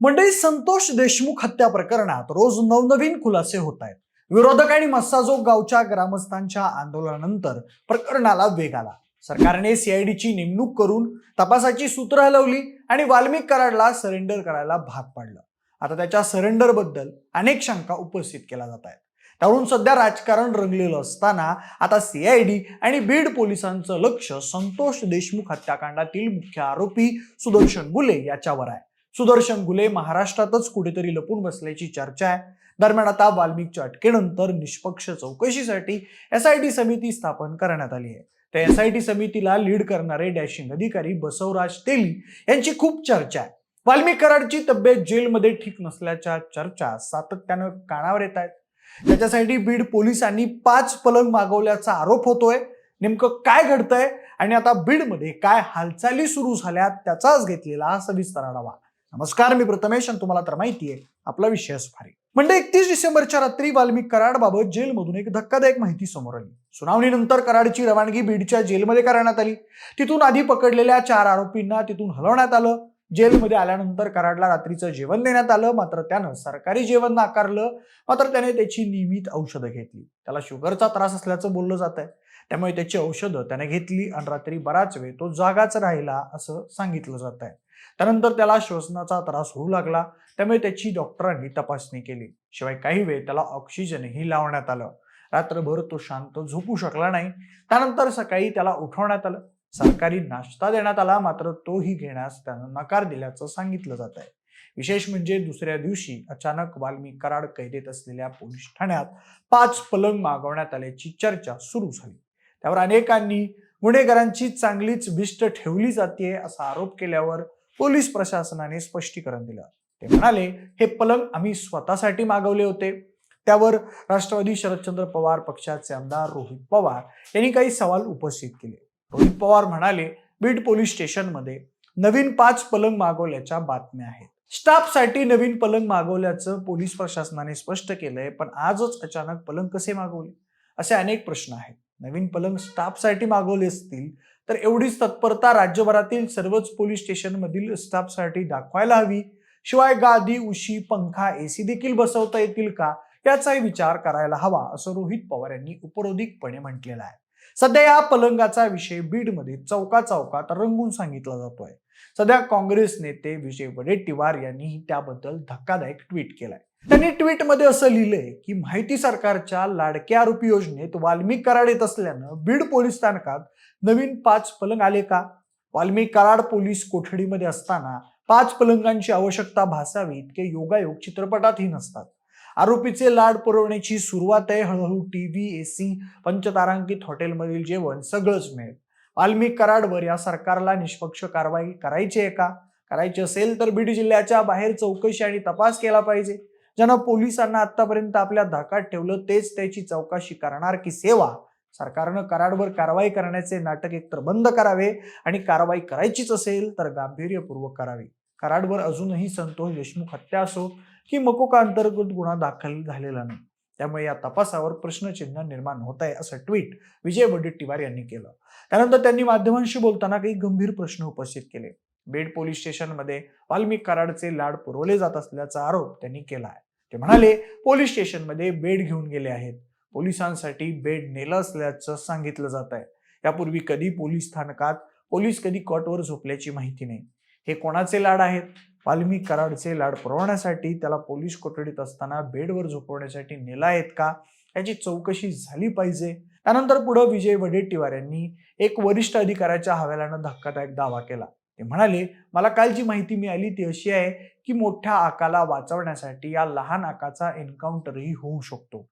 मंडळी संतोष देशमुख हत्या प्रकरणात रोज नवनवीन खुलासे होत आहेत विरोधक आणि मस्साजोग गावच्या ग्रामस्थांच्या आंदोलनानंतर प्रकरणाला वेग आला. सरकारने सीआयडीची नेमणूक करून तपासाची सूत्र हलवली आणि वाल्मिक कराडला सरेंडर करायला भाग पाडलं. आता त्याच्या सरेंडरबद्दल अनेक शंका उपस्थित केल्या जात आहेत त्यावरून सध्या राजकारण रंगलेलं असताना आता सीआयडी आणि बीड पोलिसांचं लक्ष संतोष देशमुख हत्याकांडातील मुख्य आरोपी सुदर्शन गुले याच्यावर आहे. सुदर्शन गुले महाराष्ट्रातच कुठेतरी लपून बसल्याची चर्चा आहे. दरम्यान आता वाल्मिकच्या अटकेनंतर निष्पक्ष चौकशीसाठी एस आय टी समिती स्थापन करण्यात आली आहे. त्या एस आय टी समितीला लीड करणारे डॅशिंग अधिकारी बसवराज तेली यांची खूप चर्चा आहे. वाल्मिक कराडची तब्येत जेलमध्ये ठीक नसल्याच्या चर्चा सातत्यानं कानावर येत आहेत. त्याच्यासाठी बीड पोलिसांनी पाच पलंग मागवल्याचा आरोप होतोय. नेमकं काय घडतंय आणि आता बीडमध्ये काय हालचाली सुरू झाल्यात त्याचाच घेतलेला सविस्तर आढावा. नमस्कार मी प्रथमेश आणि तुम्हाला तर माहिती आहे आपला विषय भारी म्हणजे एकतीस डिसेंबरच्या रात्री वाल्मिक कराडबाबत जेलमधून एक धक्कादायक माहिती समोर आली. सुनावणीनंतर कराडची रवानगी बीडच्या जेलमध्ये करण्यात आली. तिथून आधी पकडलेल्या चार आरोपींना तिथून हलवण्यात आलं. जेलमध्ये आल्यानंतर कराडला रात्रीचं जेवण देण्यात आलं. मात्र त्यानं सरकारी जेवण नाकारलं. मात्र त्याने त्याची नियमित औषधं घेतली. त्याला शुगरचा त्रास असल्याचं बोललं जात आहे. त्यामुळे त्याची औषधं त्याने घेतली आणि रात्री बराच वेळ तो जागाच राहिला असं सांगितलं जात आहे. त्यानंतर त्याला श्वसनाचा त्रास होऊ लागला. त्यामुळे त्याची डॉक्टरांनी तपासणी केली. शिवाय काही वेळ त्याला ऑक्सिजनही लावण्यात आलं. रात्रभर तो शांत झोपू शकला नाही. त्यानंतर सकाळी त्याला उठवण्यात आलं. सरकारी नाश्ता देण्यात आला. मात्र तोही घेण्यास त्यानं नकार दिल्याचं सांगितलं जात आहे. विशेष म्हणजे दुसऱ्या दिवशी अचानक वाल्मिक कराड कैदेत असलेल्या पोलीस ठाण्यात पाच पलंग मागवण्यात आल्याची चर्चा सुरू झाली. त्यावर अनेकांनी गुन्हेगारांची चांगलीच भिष्ट ठेवली जाते असा आरोप केल्यावर पोलीस प्रशासनाने स्पष्टीकरण दिलं. ते म्हणाले हे पलंग आम्ही स्वतःसाठी मागवले होते. त्यावर राष्ट्रवादी शरदचंद्र पवार पक्षाचे आमदार रोहित पवार यांनी काही सवाल उपस्थित केले. रोहित पवार म्हणाले बीड पोलीस स्टेशनमध्ये नवीन पाच पलंग मागवल्याच्या बातम्या आहेत. स्टाफसाठी नवीन पलंग मागवल्याचं पोलीस प्रशासनाने स्पष्ट केलंय पण आजच अचानक पलंग कसे मागवले? असे अनेक प्रश्न आहेत. नवीन पलंग स्टाफसाठी मागवले असतील तर एवढीच तत्परता राज्यभरातील सर्वच पोलीस स्टेशनमधील स्टाफसाठी दाखवायला हवी. शिवाय गादी उशी पंखा एसी देखील बसवता येतील का? याचाही विचार करायला हवा असं रोहित पवार यांनी उपरोधिकपणे म्हटलेलं आहे. सध्या या पलंगाचा विषय बीडमध्ये चौका चौकात रंगून सांगितला जातोय. सध्या काँग्रेस नेते विजय वडेट्टीवार यांनीही त्याबद्दल धक्कादायक ट्विट केलाय. त्यांनी ट्विटमध्ये असं लिहिलंय की माहिती सरकारच्या लाडक्या आरोपी योजनेत वाल्मिक कराड येत असल्यानं बीड पोलीस स्थानकात नवीन पाच पलंग आले का? वाल्मिक कराड पोलीस कोठडीमध्ये असताना पाच पलंगांची आवश्यकता भासावी इतके योगायोग चित्रपटातही नसतात. आरोपीचे लाड पुरवण्याची सुरुवात आहे. हळूहळू टीव्ही एसी पंचतारांकित हॉटेलमधील जेवण सगळंच मिळेल. वाल्मिक कराडवर या सरकारला निष्पक्ष कारवाई करायची आहे का? करायची असेल तर बीड जिल्ह्याच्या बाहेर चौकशी आणि तपास केला पाहिजे. ज्यांना पोलिसांना आतापर्यंत आपल्या धाकात ठेवलं तेच त्याची चौकशी करणार की सेवा? सरकारनं कराडवर कारवाई करण्याचे नाटक एकतर बंद करावे आणि कारवाई करायचीच असेल तर गांभीर्यपूर्वक करावी. कराडवर अजूनही संतोष देशमुख हत्या असो की मकोका अंतर्गत गुन्हा दाखल झालेला नाही. त्यामुळे या तपासावर प्रश्नचिन्ह निर्माण होत आहे असं ट्विट विजय वडेट्टीवार यांनी केलं. त्यानंतर त्यांनी माध्यमांशी बोलताना काही गंभीर प्रश्न उपस्थित केले. बेड पोलीस स्टेशनमध्ये वाल्मिक कराडचे लाड पुरवले जात असल्याचा आरोप त्यांनी केला आहे. ते म्हणाले पोलीस स्टेशनमध्ये बेड घेऊन गेले आहेत. पोलिसांसाठी बेड नेलं असल्याचं सांगितलं जात आहे. यापूर्वी कधी पोलीस स्थानकात पोलीस कधी कॉटवर झोपल्याची माहिती नाही. हे कोणाचे लाड आहेत? वाल्मी कराडचे लाड पुरवण्यासाठी त्याला पोलीस कोठडीत असताना बेडवर झोपवण्यासाठी नेला आहेत का? याची चौकशी झाली पाहिजे. त्यानंतर पुढे विजय वडेट्टीवार यांनी एक वरिष्ठ अधिकाऱ्याच्या हवाल्यानं धक्कादायक दावा केला. ते म्हणाले मला काल जी माहिती मिळाली ती अशी आहे की मोठ्या आकाला वाचवण्यासाठी या लहान आकाचा एन्काउंटरही होऊ शकतो.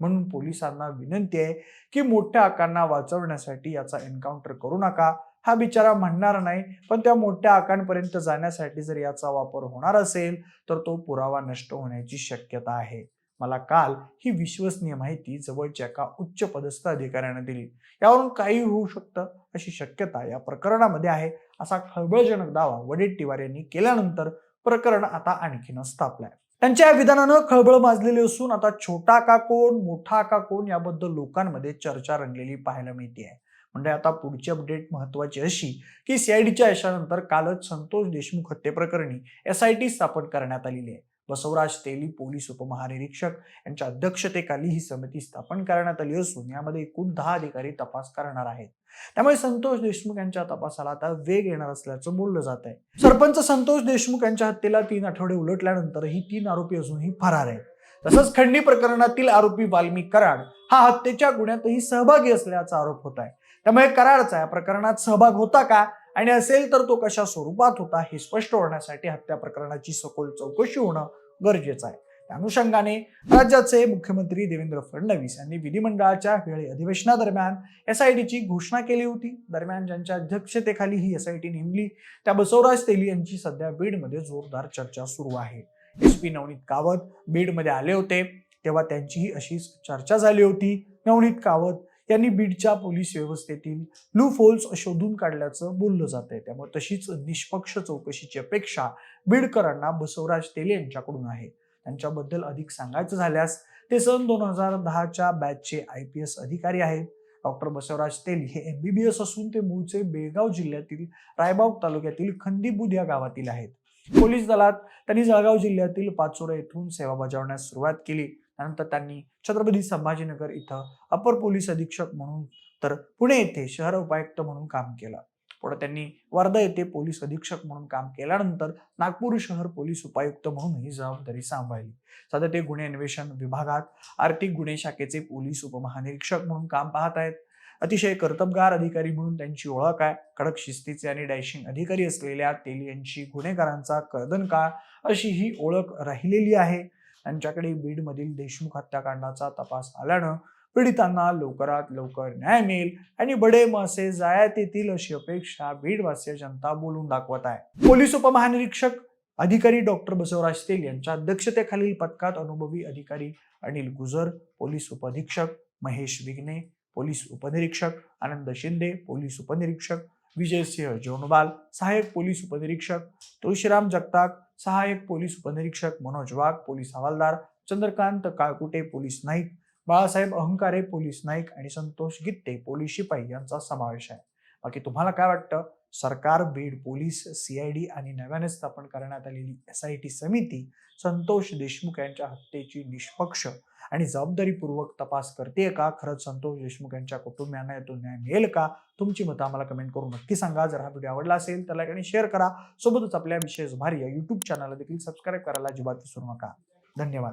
म्हणून पोलिसांना विनंती आहे की मोठ्या आकांना वाचवण्यासाठी याचा एन्काउंटर करू नका. हा बिचारा म्हणणार नाही पण त्या मोठ्या आकांपर्यंत जाण्यासाठी जर याचा वापर होणार असेल तर तो पुरावा नष्ट होण्याची शक्यता आहे. मला काल ही विश्वसनीय माहिती जवळच्या एका उच्च पदस्थ अधिकाऱ्याने दिली. यावरून काही होऊ शकतं अशी शक्यता या प्रकरणामध्ये आहे असा खळबळजनक दावा वडेट्टीवार यांनी केल्यानंतर प्रकरण आता आणखीनच तापलंय. त्यांच्या या विधानानं खळबळ माजलेली असून आता छोटा का कोण मोठा का कोण याबद्दल लोकांमध्ये चर्चा रंगलेली पाहायला मिळते आहे म्हणजे आता पुढची अपडेट महत्वाची अशी की सीआयडीच्या यशानंतर कालच संतोष देशमुख हत्येप्रकरणी एस आय टी स्थापन करण्यात आलेली आहे. बसवराज तेली पोलीस उपमहानिरीक्षक यांच्या अध्यक्षतेखाली ही समिती स्थापन करण्यात आली असून यामध्ये एकूण दहा अधिकारी तपास करणार आहेत. त्यामुळे संतोष देशमुख यांच्या तपासाला आता वेग येणार असल्याचं बोललं जात आहे सरपंच संतोष देशमुख यांच्या हत्येला तीन आठवडे उलटल्यानंतर ही तीन आरोपी अजूनही फरार आहेत. तसंच खंडी प्रकरणातील आरोपी वाल्मी कराड हा हत्येच्या गुन्ह्यातही सहभागी असल्याचा आरोप होत आहे त्यामुळे कराडचा या प्रकरणात सहभाग होता का? आणि असेल तर तो कशा स्वरूपात होता हे स्पष्ट होण्यासाठी हत्या प्रकरणाची सखोल चौकशी होणं गरजेचं आहे. त्या अनुषंगाने राज्याचे मुख्यमंत्री देवेंद्र फडणवीस यांनी विधिमंडळाच्या वेळी अधिवेशनादरम्यान एस आय टीची घोषणा केली होती. दरम्यान ज्यांच्या अध्यक्षतेखाली ही एस आय टी नेमली त्या बसवराज तेली यांची सध्या बीडमध्ये जोरदार चर्चा सुरू आहे. एस पी नवनीत कावत बीडमध्ये आले होते तेव्हा त्यांचीही अशीच चर्चा झाली होती. नवनीत कावत यांनी बीडच्या पोलीस व्यवस्थेतील लू फोल्स शोधून काढल्याचं बोललं जात आहे. त्यामुळे तशीच निष्पक्ष चौकशीची अपेक्षा बीडकरांना बसवराज तेले यांच्याकडून आहे. त्यांच्याबद्दल अधिक सांगायचं झाल्यास ते सन दोन हजार दहाच्या बॅचचे आय पी एस अधिकारी आहेत. डॉक्टर बसवराज तेली हे एमबीबीएस असून ते मूळचे बेळगाव जिल्ह्यातील रायबाग तालुक्यातील खंदीबुद या गावातील आहेत. पोलीस दलात त्यांनी जळगाव जिल्ह्यातील पाचोरा येथून सेवा बजावण्यास सुरुवात केली. त्यानंतर त्यांनी छत्रपती संभाजीनगर इथं अपर पोलीस अधीक्षक म्हणून तर पुणे येथे शहर उपायुक्त म्हणून काम केलं. पुढे त्यांनी वर्धा येथे पोलीस अधीक्षक म्हणून काम केल्यानंतर नागपूर शहर पोलीस उपायुक्त म्हणून ही जबाबदारी सांभाळली. सध्या ते गुन्हे अन्वेषण विभागात आर्थिक गुन्हे शाखेचे पोलीस उपमहानिरीक्षक म्हणून काम पाहत आहेत. अतिशय कर्तबगार अधिकारी म्हणून त्यांची ओळख आहे. कडक शिस्तीचे आणि डॅशिंग अधिकारी असलेल्या तेली यांची गुन्हेगारांचा कर्दन काळ अशी ही ओळख राहिलेली आहे. त्यांच्याकडे बीडमधील देशमुख हत्याकांडाचा तपास आल्यानं पीडितांना लवकरात लवकर न्याय मिळेल आणि बडे मासे जायात येतील अशी अपेक्षा बीडवासीय जनता बोलून दाखवत आहे. पोलीस उपमहानिरीक्षक अधिकारी डॉक्टर बसवराज तेल यांच्या अध्यक्षतेखालील पथकात अनुभवी अधिकारी अनिल गुजर पोलीस उपअधीक्षक महेश विघ्ने पोलीस उपनिरीक्षक आनंद शिंदे पोलीस उपनिरीक्षक विजयसिंह जोनवाल सहाय्यक पोलीस उपनिरीक्षक तुळशीराम जगताप सहाय्यक पोलीस उपनिरीक्षक मनोज वाघ पोलीस हवालदार चंद्रकांत काळकुटे पोलीस नाईक बाळासाहेब अहंकारे पोलीस नाईक आणि संतोष गित्ते पोलीस शिपाई यांचा समावेश आहे. बाकी तुम्हाला काय वाटतं? सरकार बीड पोलीस सीआयडी आणि नव्याने स्थापन करण्यात आलेली एस आय टी समिती संतोष देशमुख यांच्या हत्येची निष्पक्ष आणि जबाबदारीपूर्वक तपास करते का? खरंच संतोष देशमुख यांच्या कुटुंबियांना यातून न्याय मिळेल का? तुमची मतं आम्हाला कमेंट करून नक्की सांगा. जर हा व्हिडिओ आवडला असेल तर लाईक आणि शेअर करा. सोबतच आपल्या विशेष भारी या युट्यूब चॅनलला देखील सबस्क्राईब करायला अजिबात विसरू नका. धन्यवाद.